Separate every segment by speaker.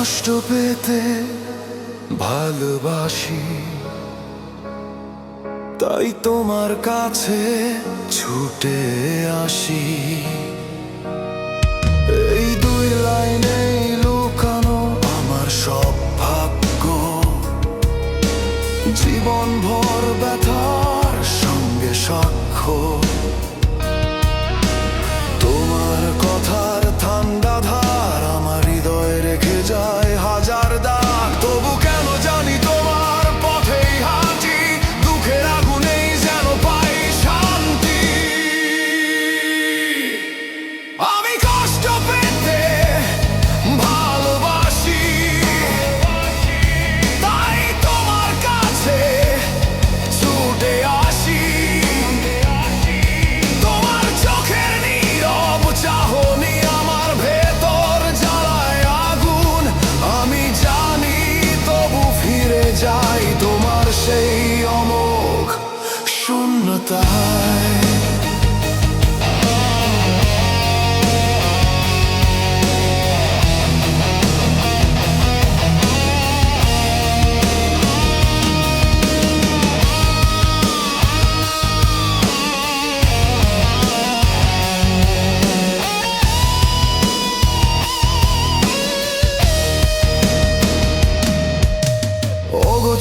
Speaker 1: কষ্ট পেতে ভালোবাসি। তাই তোমার কাছে ছুটে আসি। এই দুই লাইনে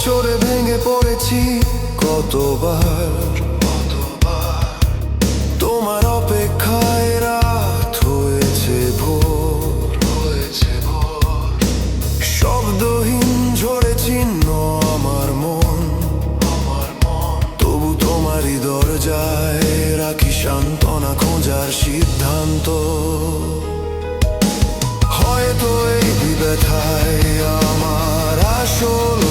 Speaker 1: চোরে ভেঙে পড়েছি কতবার সান্ত্বনা খোঁজার সিদ্ধান্ত। হয়তো এই ব্যথায় আমার আসল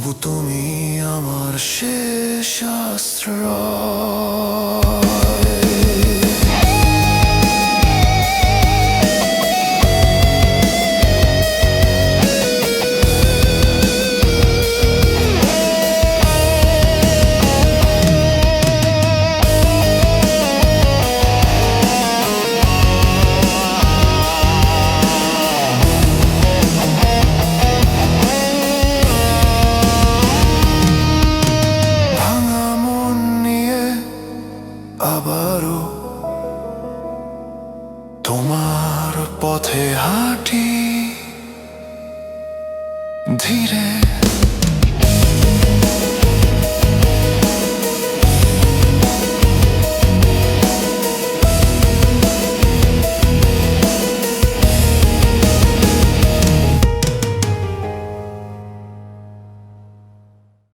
Speaker 1: তবু তুমি আমার শেষ আশ্রয়। আবারও তোমার পথে হাঁটি ধীরে